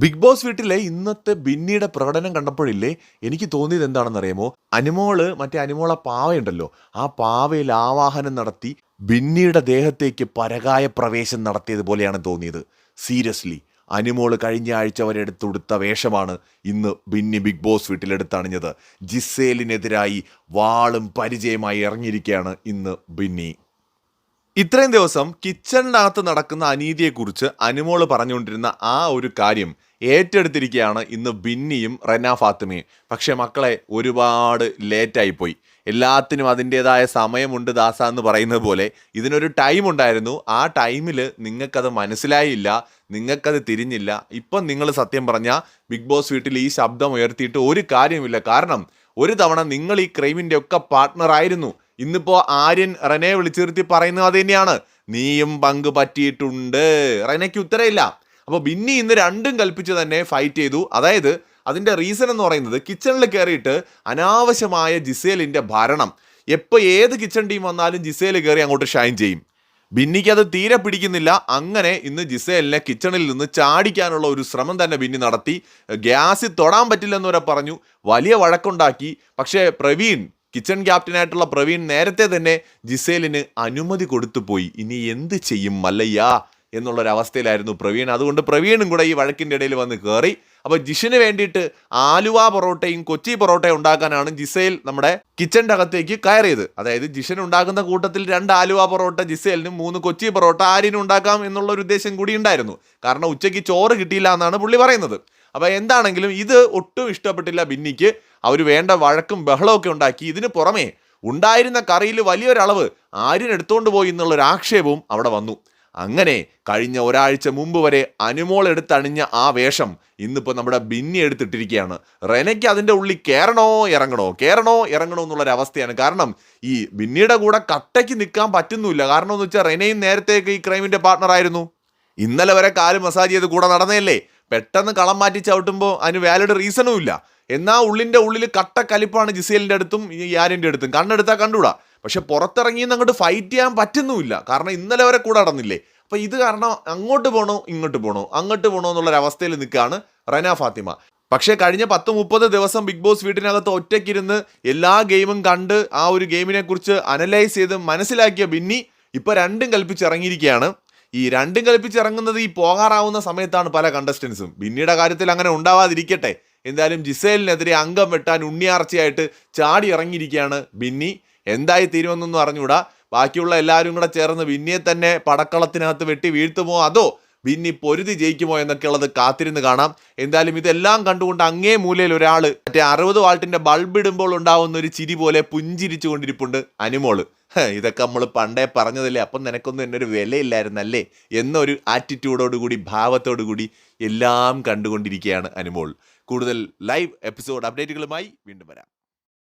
Big boss വീട്ടിലെ ഇന്നത്തെ ബിന്നിയുടെ പ്രകടനം കണ്ടപ്പോഴില്ലേ എനിക്ക് തോന്നിയത് എന്താണെന്ന് അറിയാമോ അനുമോൾ മറ്റേ അനുമോള പാവയുണ്ടല്ലോ. ആ പാവയിൽ ആവാഹനം നടത്തി ബിന്നിയുടെ ദേഹത്തേക്ക് പരകായ പ്രവേശം നടത്തിയതുപോലെയാണ് തോന്നിയത്. സീരിയസ്ലി. അനുമോൾ കഴിഞ്ഞ ആഴ്ച വരെ എടുത്തുടുത്ത വേഷമാണ് ഇന്ന് ബിന്നി ബിഗ് ബോസ് വീട്ടിലെടുത്തണിഞ്ഞത്. ജിസേലിനെതിരായി വാളും പരിചയമായി ഇറങ്ങിയിരിക്കുകയാണ് ഇന്ന് ബിന്നി. ഇത്രയും ദിവസം കിച്ചണിനകത്ത് നടക്കുന്ന അനീതിയെക്കുറിച്ച് അനുമോൾ പറഞ്ഞുകൊണ്ടിരുന്ന ആ ഒരു കാര്യം ഏറ്റെടുത്തിരിക്കുകയാണ് ഇന്ന് ബിന്നിയും റെന ഫാത്തിമയും. പക്ഷേ മക്കളെ ഒരുപാട് ലേറ്റായി പോയി എല്ലാത്തിനും അതിന്റെതായ സമയമുണ്ട് ദാസ എന്ന് പറയുന്നത് പോലെ ഇതിനൊരു ടൈം ഉണ്ടായിരുന്നു. ആ ടൈമിൽ നിങ്ങൾക്കത് മനസ്സിലായില്ല നിങ്ങൾക്കത് തിരിഞ്ഞില്ല. ഇപ്പം നിങ്ങൾ സത്യം പറഞ്ഞാൽ ബിഗ് ബോസ് വീട്ടിൽ ഈ ശബ്ദം ഉയർത്തിയിട്ട് ഒരു കാര്യമില്ല കാരണം ഒരു തവണ നിങ്ങൾ ഈ ക്രൈമിന്റെ ഒക്കെ പാർട്ട്ണർ ആയിരുന്നു. ഇന്നിപ്പോ ആര്യൻ റനെ വിളിച്ചു നിർത്തി പറയുന്നത് അത് തന്നെയാണ്. നീയും പങ്ക് പറ്റിയിട്ടുണ്ട്. റനയ്ക്ക് ഉത്തരയില്ല അപ്പോൾ ബിന്നി ഇന്ന് രണ്ടും കൽപ്പിച്ച് തന്നെ ഫൈറ്റ് ചെയ്തു. അതായത് അതിന്റെ റീസൺ എന്ന് പറയുന്നത് കിച്ചണിൽ കയറിയിട്ട് അനാവശ്യമായ ജിസേലിന്റെ ഭരണം. എപ്പോൾ ഏത് കിച്ചൺ ടീം വന്നാലും ജിസേൽ കയറി അങ്ങോട്ട് ഷൈൻ ചെയ്യും. ബിന്നിക്ക് അത് തീരെ പിടിക്കുന്നില്ല. അങ്ങനെ ഇന്ന് ജിസേലിനെ കിച്ചണിൽ നിന്ന് ചാടിക്കാനുള്ള ഒരു ശ്രമം തന്നെ ബിന്നി നടത്തി. ഗ്യാസ് തൊടാൻ പറ്റില്ലെന്ന് വരെ പറഞ്ഞു. വലിയ വഴക്കുണ്ടാക്കി. പക്ഷേ പ്രവീൺ കിച്ചൺ ക്യാപ്റ്റനായിട്ടുള്ള പ്രവീൺ നേരത്തെ തന്നെ ജിസേലിന് അനുമതി കൊടുത്തു പോയി. ഇനി എന്ത് ചെയ്യും മല്ലയ്യ എന്നുള്ളൊരവസ്ഥയിലായിരുന്നു പ്രവീൺ. അതുകൊണ്ട് പ്രവീണും കൂടെ ഈ വഴക്കിന്റെ ഇടയിൽ വന്ന് കയറി അപ്പോൾ ജിഷിന് വേണ്ടിയിട്ട് ആലുവ പൊറോട്ടയും കൊച്ചി പൊറോട്ടയും ഉണ്ടാക്കാനാണ് ജിസേൽ നമ്മുടെ കിച്ചന്റെ അകത്തേക്ക് കയറിയത്. അതായത് ജിഷൻ ഉണ്ടാക്കുന്ന കൂട്ടത്തിൽ രണ്ട് ആലുവ പൊറോട്ട ജിസേലിനും മൂന്ന് കൊച്ചി പൊറോട്ട ആരിനും ഉണ്ടാക്കാം എന്നുള്ള ഒരു ഉദ്ദേശം കൂടി ഉണ്ടായിരുന്നു. കാരണം ഉച്ചയ്ക്ക് ചോറ് കിട്ടിയില്ല എന്നാണ് പുള്ളി പറയുന്നത്. അപ്പോൾ എന്താണെങ്കിലും ഇത് ഒട്ടും ഇഷ്ടപ്പെട്ടില്ല ബിന്നിക്ക്. അവർ വേണ്ട വഴക്കും ബഹളമൊക്കെ ഉണ്ടാക്കി ഇതിന് പുറമേ ഉണ്ടായിരുന്ന കറിയിൽ വലിയൊരളവ് ആര്യൻ എടുത്തുകൊണ്ട് പോയി എന്നുള്ളൊരു ആക്ഷേപവും അവിടെ വന്നു. അങ്ങനെ കഴിഞ്ഞ ഒരാഴ്ച മുമ്പ് വരെ അനുമോൾ എടുത്തണിഞ്ഞ ആ വേഷം ഇന്നിപ്പോൾ നമ്മുടെ ബിന്നി എടുത്തിട്ടിരിക്കുകയാണ്. റെനയ്ക്ക് അതിന്റെ ഉള്ളിൽ കയറണോ ഇറങ്ങണോ? കയറണോ ഇറങ്ങണോ എന്നുള്ളൊരു അവസ്ഥയാണ്. കാരണം ഈ ബിന്നിയുടെ കൂടെ കട്ടയ്ക്ക് നിൽക്കാൻ പറ്റുന്നില്ല കാരണം എന്ന് വെച്ചാൽ റെനയും നേരത്തേക്ക് ഈ ക്രൈമിന്റെ പാർട്ണറായിരുന്നു ഇന്നലെ വരെ കാൽ മസാജ് ചെയ്ത് കൂടെ നടന്നതല്ലേ? പെട്ടെന്ന് കളം മാറ്റി ചവിട്ടുമ്പോൾ അതിന് വാലിഡ് റീസണും ഇല്ല. എന്നാ ഉള്ളിന്റെ ഉള്ളിൽ കട്ട കലിപ്പാണ് ജിസേലിന്റെ അടുത്തും ഈ യാരിന്റെ അടുത്തും. കണ്ണെടുത്താൽ കണ്ടുകൂടാ പക്ഷെ പുറത്തിറങ്ങി അങ്ങോട്ട് ഫൈറ്റ് ചെയ്യാൻ പറ്റുന്നുമില്ല. കാരണം ഇന്നലെ വരെ കൂടെ നടന്നില്ലേ. അപ്പോൾ ഇത് കാരണം അങ്ങോട്ട് പോകണോ ഇങ്ങോട്ട് പോകണോ അങ്ങോട്ട് പോകണോ എന്നുള്ള അവസ്ഥയിൽ നിൽക്കുകയാണ് റന ഫാത്തിമ. പക്ഷേ കഴിഞ്ഞ പത്ത് മുപ്പത് ദിവസം ബിഗ് ബോസ് വീട്ടിനകത്ത് ഒറ്റയ്ക്കിരുന്ന് എല്ലാ ഗെയിമും കണ്ട് ആ ഒരു ഗെയിമിനെക്കുറിച്ച് അനലൈസ് ചെയ്ത് മനസ്സിലാക്കിയ ബിന്നി ഇപ്പോൾ രണ്ടും കൽപ്പിച്ചിറങ്ങിയിരിക്കുകയാണ്. ഈ രണ്ടും കളിപ്പിച്ചിറങ്ങുന്നത് ഈ പോകാറാവുന്ന സമയത്താണ് പല കണ്ടസ്റ്റൻസും ബിന്നിയുടെ കാര്യത്തിൽ അങ്ങനെ ഉണ്ടാവാതിരിക്കട്ടെ. എന്തായാലും ജിസേലിനെതിരെ അംഗം വെട്ടാൻ ഉണ്ണിയാർച്ചയായിട്ട് ചാടി ഇറങ്ങിയിരിക്കുകയാണ് ബിന്നി. എന്തായി തീരുമെന്നൊന്നും അറിഞ്ഞൂടാ ബാക്കിയുള്ള എല്ലാവരും കൂടെ ചേർന്ന് ബിന്നിയെ തന്നെ പടക്കളത്തിനകത്ത് വെട്ടി വീഴ്ത്തുമോ അതോ ബിന്നി പൊരുതി ജയിക്കുമോ എന്നൊക്കെ ഉള്ളത് കാത്തിരുന്ന് കാണാം. എന്തായാലും ഇതെല്ലാം കണ്ടുകൊണ്ട് അങ്ങേ മൂലയിൽ ഒരാൾ മറ്റേ അറുപത് വാൾട്ടിന്റെ ബൾബ് ഇടുമ്പോൾ ഉണ്ടാവുന്ന ഒരു ചിരി പോലെ പുഞ്ചിരിച്ചു കൊണ്ടിരിപ്പുണ്ട് അനുമോൾ. ഇതൊക്കെ നമ്മൾ പണ്ടേ പറഞ്ഞതല്ലേ? അപ്പം നിനക്കൊന്നും എന്നൊരു വിലയില്ലായിരുന്നല്ലേ? എന്നൊരു ആറ്റിറ്റ്യൂഡോടുകൂടി ഭാവത്തോടുകൂടി എല്ലാം കണ്ടുകൊണ്ടിരിക്കുകയാണ് അനുമോൾ. കൂടുതൽ ലൈവ് എപ്പിസോഡ് അപ്ഡേറ്റുകളുമായി വീണ്ടും വരാം.